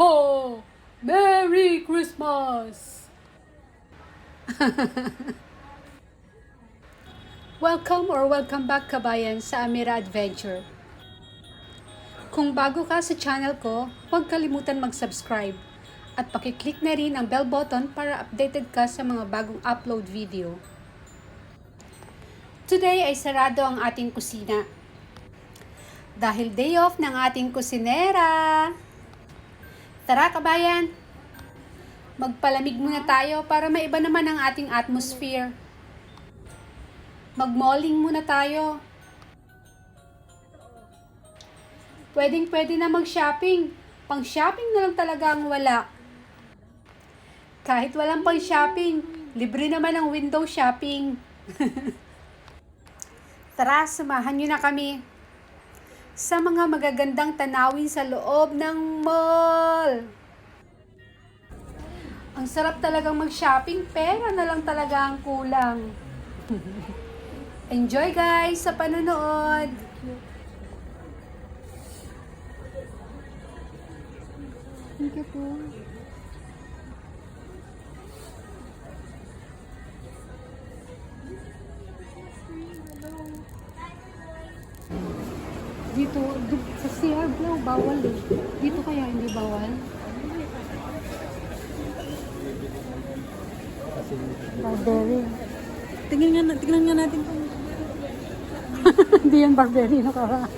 ho! Merry Christmas! welcome or welcome back kabayan sa Amira Adventure. Kung bago ka sa channel ko, huwag kalimutan mag-subscribe at pakiclick na rin ang bell button para updated ka sa mga bagong upload video. Today ay sarado ang ating kusina. Dahil day off ng ating kusinera. Tara kabayan, magpalamig muna tayo para maiba naman ang ating atmosphere. Magmalling muna tayo. Pwedeng pwede na mag-shopping. Pang shopping na lang talaga ang wala. Kahit walang pang shopping, libre naman ang window shopping. Tara, samahan nyo na kami sa mga magagandang tanawin sa loob ng mall. Ang sarap talagang mag-shopping, pera na lang talaga ang kulang. Enjoy guys sa panonood! Thank you po. Bawal eh. Dito kaya hindi bawal? Barberi. Tingnan nga, tingnan nga natin kung hindi yan Barberi, no kara.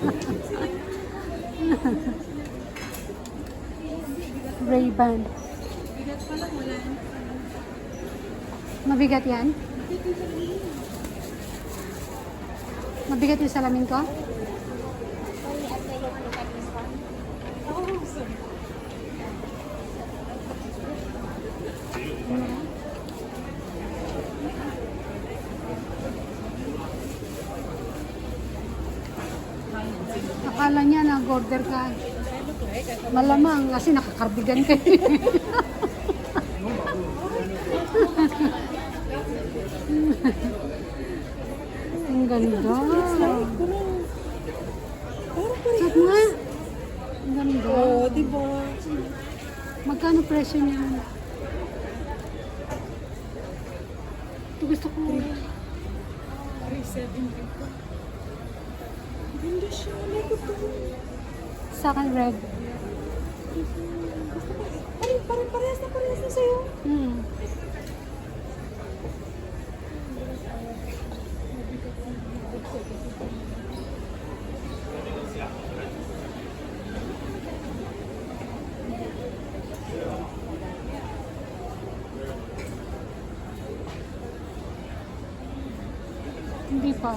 Ray-Ban. bigat pala wala. Mabigat yan? Mabigat yung salamin ko? Akala niya nag-order ka. Malamang kasi nakakarbigan ka. Ang ganda. Check nga. Ang ganda. Oo, di ba? Magkano presyo niya? Ito gusto ko. 370 ko. Ganda siya. Like ito. Sa akin red. Parang, parang parehas na parehas na sa'yo. Hmm. Hindi pa.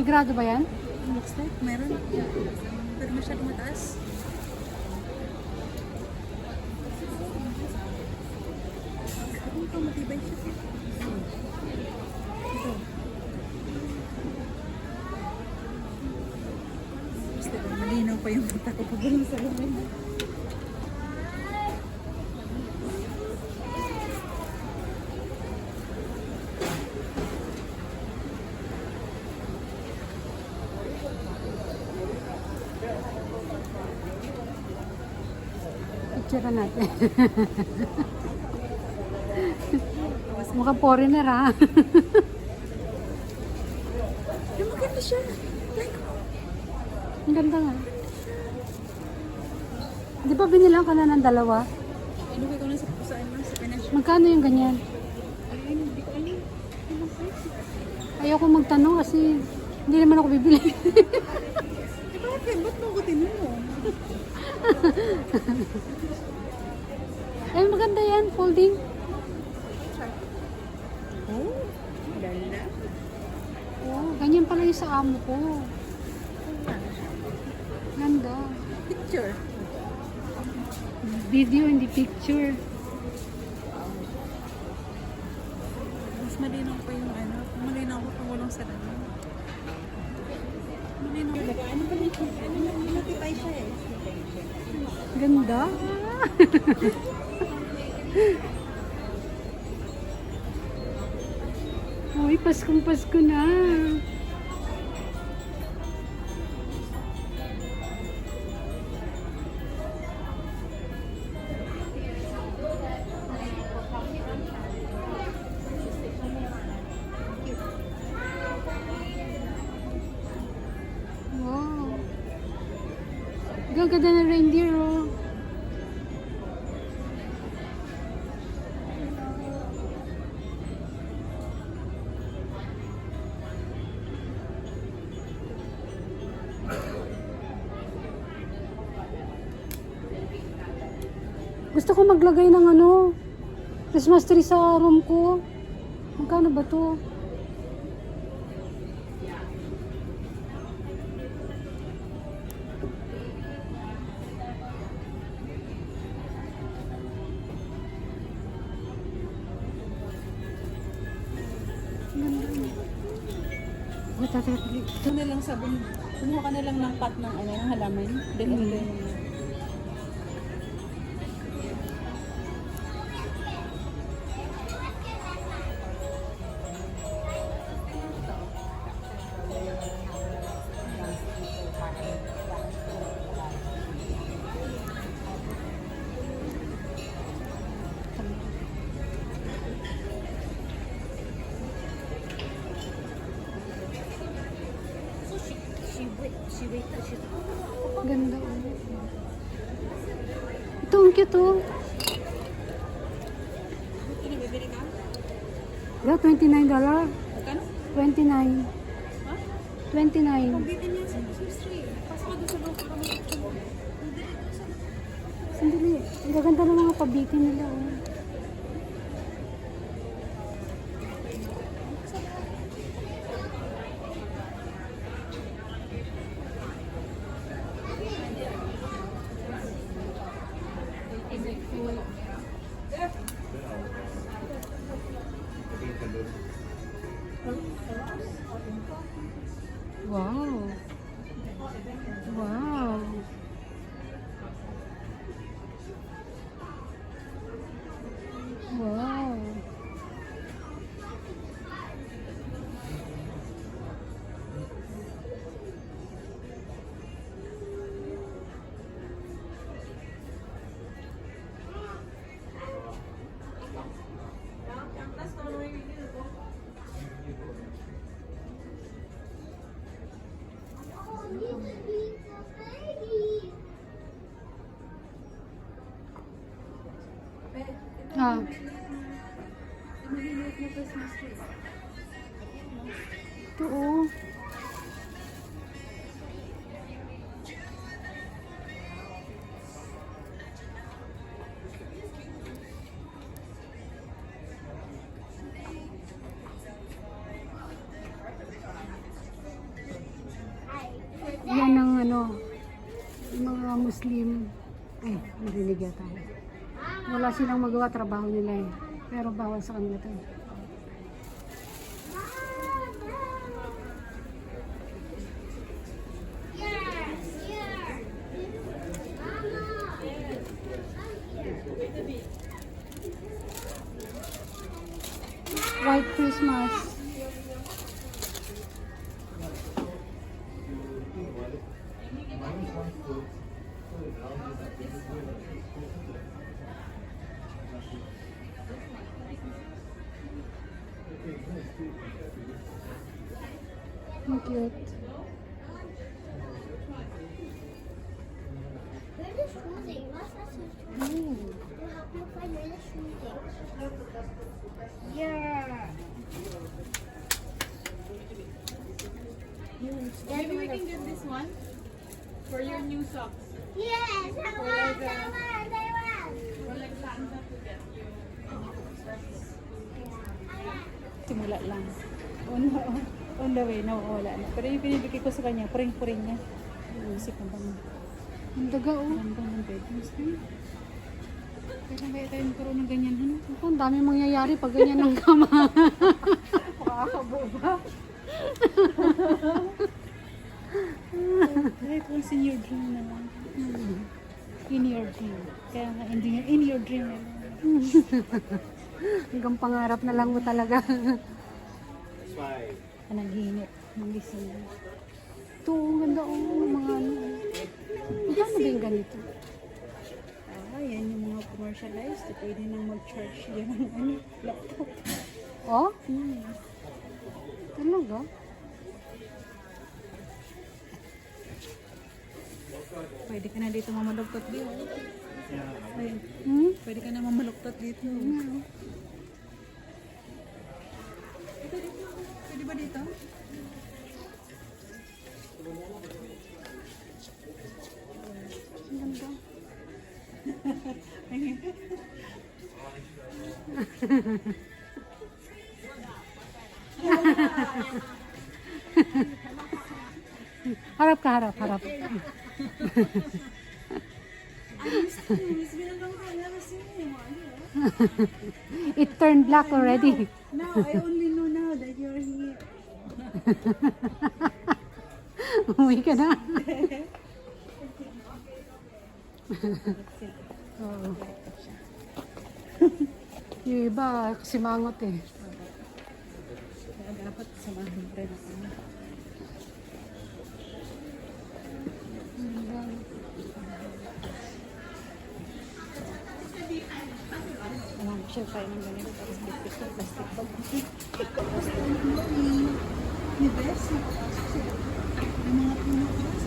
May grado ba yan? Looks like meron. Pero masyadong mataas. Ano pa matibay siya? Ito. Basta ba, malinaw pa yung mata ko pag ganun sa lamin. Picture natin. Mukhang foreigner. Pero maganda siya. Ang ganda nga. Di ba binilang ka na ng dalawa? inuwi ko na sa saan na, sa Pinas. Magkano yung ganyan? Ayun, hindi ko alam. Ano? Ayoko magtanong kasi hindi naman ako bibili. Bakit? Ba't mo ko tinanong? Ay, maganda yan, folding. Oh, ganda. Oh, ganyan pala yung sa amo ko. Ganda. Picture. Video, hindi picture. Mas malinaw pa yung ano. Malinaw ko kung walang salamin. kulay ng Ano pala yung ano yung minutipay siya eh. Ganda. Uy, Paskong Pasko na. Gaganda ng reindeer, oh. Gusto ko maglagay ng ano, Christmas tree sa room ko. Magkano ba to? Ito na lang sabon. Kumuha ka na lang ng pot ng ano, ng halaman. Then, Mm. Cute oh. Yeah, $29. dollar. Magkano? 29. Ha? 29. Pambili niya sa Christmas tree. Pasok ka doon sa loob para may Sandali. Ang gaganda ng mga pabitin nila. Oh. 와. Ah. Ito oh. Yan ang ano, mga Muslim. Ay, narinig yata. Wala silang magawa, trabaho nila eh. Pero bawal sa kanila to. eh. White Christmas. Yeah. Maybe we can get this one for your new socks. Yes, I want, I want, I want. Or like Santa to get you. Simula lang. On, on the way, nawawala na. Pero yung pinibigay ko sa kanya, puring-puring niya. Isip na bang Ang daga oh. ganda ng bedrooms niya. Kailan kaya tayo magkaroon ng ganyan? Ano? Ako, ang dami mangyayari pag ganyan ang kama. Makakabuo ba? Kahit once in your dream na lang. In your dream. Kaya nga, in, in your dream na lang. Hanggang pangarap na lang mo talaga. Panaginip. Magising. Ito, ang ganda oh, mga ano. Magkano ba yung ganito? Ah, yan yung commercialized. Pwede nang mag-charge yan ng ano, laptop. Oh, Hmm. talaga? Pwede ka na dito mamaluktot dito. Ayun. Hmm? Pwede ka na mamaluktot dito. Ito dito. Pwede ba dito? Harap ka, harap, harap. It turned black already. Now, I only know now that you're here. Umuwi ka na. Oo. Yung iba, kasi mangot eh. Kaya dapat samahan mo rin ako. Alam siya tayo ng ganito tapos bitbit ko plastic bag. Ni Bess, nakapasok sila. May mga puno ko sa kasi.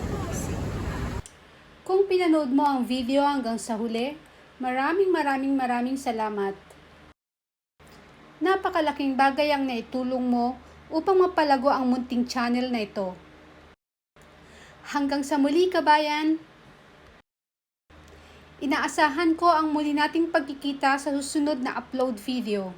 Kung pinanood mo ang video hanggang sa huli, maraming maraming maraming salamat. Napakalaking bagay ang naitulong mo upang mapalago ang munting channel na ito. Hanggang sa muli kabayan, inaasahan ko ang muli nating pagkikita sa susunod na upload video.